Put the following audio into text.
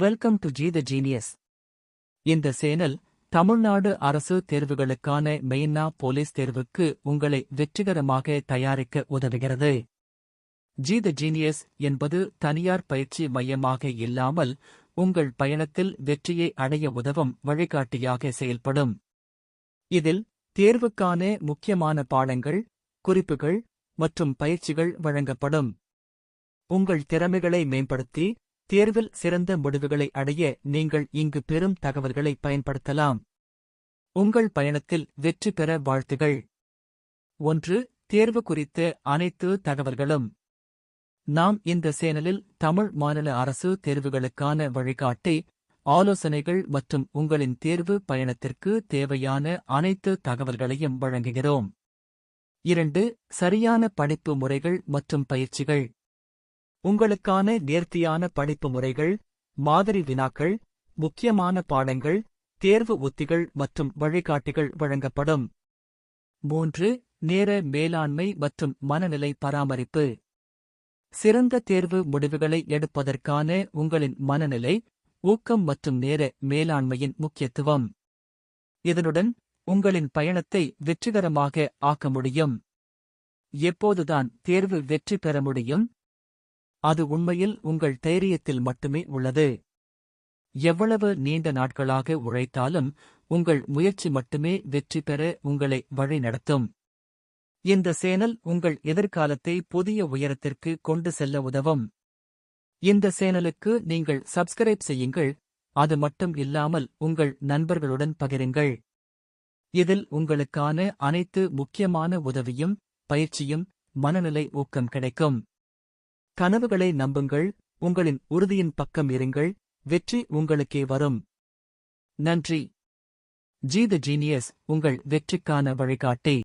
Welcome to G the genius இந்த channel Tamil Nadu அரசு தேர்வுகளுக்கான மெயின்னா போலீஸ் தேர்வுக்கு உங்களை வெற்றிகரமாக தயாரிக்க உதவுகிறது. ஜி த ஜீனியஸ் என்பது தனியார் பயிற்சி மையமாக இல்லாமல் உங்கள் பயணத்தில் வெற்றியை அடைய உதவும் வழிகாட்டியாக செயல்படும். இதில் தேர்வுக்கான முக்கியமான பாடங்கள் குறிப்புகள் மற்றும் பயிற்சிகள் வழங்கப்படும். உங்கள் திறமைகளை மேம்படுத்தி தேர்வில் சிறந்த முடிவுகளை அடைய நீங்கள் இங்கு பெரும் தகவல்களை பயன்படுத்தலாம். உங்கள் பயணத்தில் வெற்றி பெற வாழ்த்துகள். ஒன்று தேர்வு குறித்த அனைத்து தகவல்களும். நாம் இந்த சேனலில் தமிழ் மாநில அரசு தேர்வுகளுக்கான வழிகாட்டி ஆலோசனைகள் மற்றும் உங்களின் தேர்வு பயணத்திற்கு தேவையான அனைத்து தகவல்களையும் வழங்குகிறோம். இரண்டு சரியான படிப்பு முறைகள் மற்றும் பயிற்சிகள். உங்களுக்கான நேர்த்தியான படிப்பு முறைகள் மாதிரி வினாக்கள் முக்கியமான பாடங்கள் தேர்வு உத்திகள் மற்றும் வழிகாட்டிகள் வழங்கப்படும். மூன்று நேர மேலாண்மை மற்றும் மனநிலை பராமரிப்பு. சிறந்த தேர்வு முடிவுகளை எடுப்பதற்கான உங்களின் மனநிலை ஊக்கம் மற்றும் நேர மேலாண்மையின் முக்கியத்துவம். இதனுடன் உங்களின் பயணத்தை வெற்றிகரமாக ஆக்க முடியும். எப்போதுதான் தேர்வு வெற்றி பெற முடியும் அது உண்மையில் உங்கள் தைரியத்தில் மட்டுமே உள்ளது. எவ்வளவு நீண்ட நாட்களாக உழைத்தாலும் உங்கள் முயற்சி மட்டுமே வெற்றி பெற உங்களை வழிநடத்தும் இந்த சேனல் உங்கள் எதிர்காலத்தை புதிய உயரத்திற்கு கொண்டு செல்ல உதவும். இந்த சேனலுக்கு நீங்கள் சப்ஸ்கிரைப் செய்யுங்கள் அது மட்டும் இல்லாமல் உங்கள் நண்பர்களுடன் பகிருங்கள். இதில் உங்களுக்கான அனைத்து முக்கியமான உதவியும் பயிற்சியும் மனநிலை ஊக்கம் கிடைக்கும். கனவுகளை நம்புங்கள் உங்களின் உறுதியின் பக்கம் இருங்கள் வெற்றி உங்களுக்கே வரும். நன்றி. ஜி த ஜீனியஸ் உங்கள் வெற்றிக்கான வழிகாட்டி.